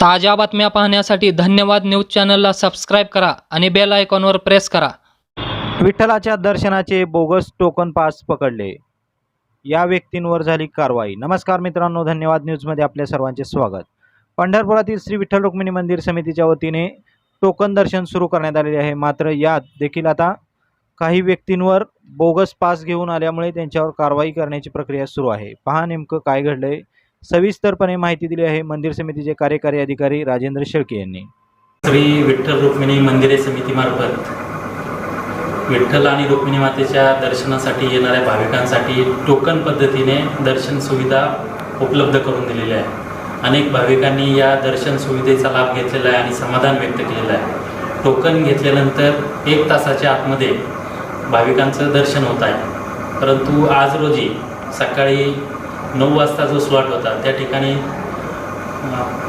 ताज्या बातम्या पाहण्यासाठी धन्यवाद न्यूज चॅनलला सबस्क्राईब करा आणि बेल आयकॉनवर प्रेस करा. विठ्ठलाच्या दर्शनाचे बोगस टोकन पास पकडले. या व्यक्तींवर झाली कारवाई. नमस्कार मित्रांनो धन्यवाद न्यूजमध्ये आपल्या सर्वांचे स्वागत. पंढरपुरातील श्री विठ्ठल रुक्मिणी मंदिर समितीच्या वतीने टोकन दर्शन सुरू करण्यात आलेले आहे. मात्र यात देखील आता काही व्यक्तींवर बोगस पास घेऊन आल्यामुळे त्यांच्यावर कारवाई करण्याची प्रक्रिया सुरू आहे. पहा नेमकं काय घडलंय. सविस्तरपणे माहिती दिली आहे मंदिर समितीचे कार्यकारी अधिकारी राजेंद्र शेळके यांनी. श्री विठ्ठल रुक्मिणी मंदिरे समितीमार्फत विठ्ठल आणि रुक्मिणी मातेच्या दर्शनासाठी येणाऱ्या भाविकांसाठी टोकन पद्धतीने दर्शन सुविधा उपलब्ध करून दिलेली आहे. अनेक भाविकांनी या दर्शन सुविधेचा लाभ घेतलेला आहे आणि समाधान व्यक्त केलेलं आहे. टोकन घेतल्यानंतर एक तासाच्या आतमध्ये भाविकांचं दर्शन होत आहे. परंतु आज रोजी सकाळी नऊ वाजता जो स्लॉट होता त्या ठिकाणी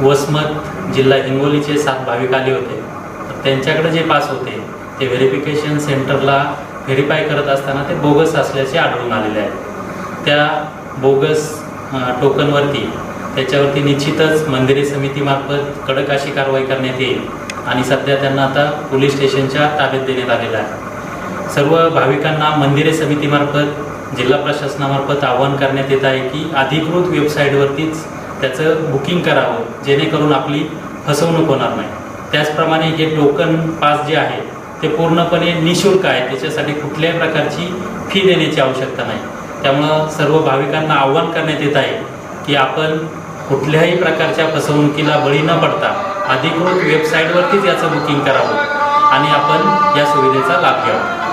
वसमत जिल्हा हिंगोलीचे सात भाविक आले होते. तर त्यांच्याकडे जे पास होते ते व्हेरिफिकेशन सेंटरला व्हेरीफाय करत असताना ते बोगस असल्याचे आढळून आलेले आहे त्या बोगस टोकनवरती त्याच्यावरती निश्चितच मंदिरे समितीमार्फत कडक अशी कारवाई करण्यात येईल आणि सध्या त्यांना आता पोलीस स्टेशनच्या ताब्यात देण्यात आलेला आहे. सर्व भाविकांना मंदिरे समितीमार्फत जिल्हा प्रशासनामार्फत आवाहन करण्यात येत आहे की अधिकृत वेबसाईटवरतीच त्याचं बुकिंग करावं जेणेकरून आपली फसवणूक होणार नाही. त्याचप्रमाणे हे टोकन पास जे आहे ते पूर्णपणे निशुल्क आहे. त्याच्यासाठी कुठल्याही प्रकारची फी देण्याची आवश्यकता नाही. त्यामुळं सर्व भाविकांना आव्हान करण्यात येत आहे की आपण कुठल्याही प्रकारच्या फसवणुकीला बळी न पडता अधिकृत वेबसाईटवरतीच याचं बुकिंग करावं आणि आपण या सुविधेचा लाभ घ्यावा.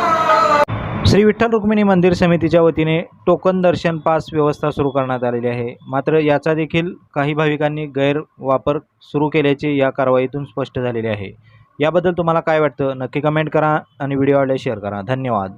श्री विठ्ठल रुक्मिणी मंदिर समितीच्या वतीने टोकन दर्शन पास व्यवस्था सुरू करण्यात आलेली आहे. मात्र याचा देखील काही भाविकांनी गैरवापर सुरू केल्याचे या कारवाईतून स्पष्ट झालेले आहे. याबद्दल तुम्हाला काय वाटतं? नक्की कमेंट करा आणि व्हिडिओ आवडल्यास शेअर करा. धन्यवाद.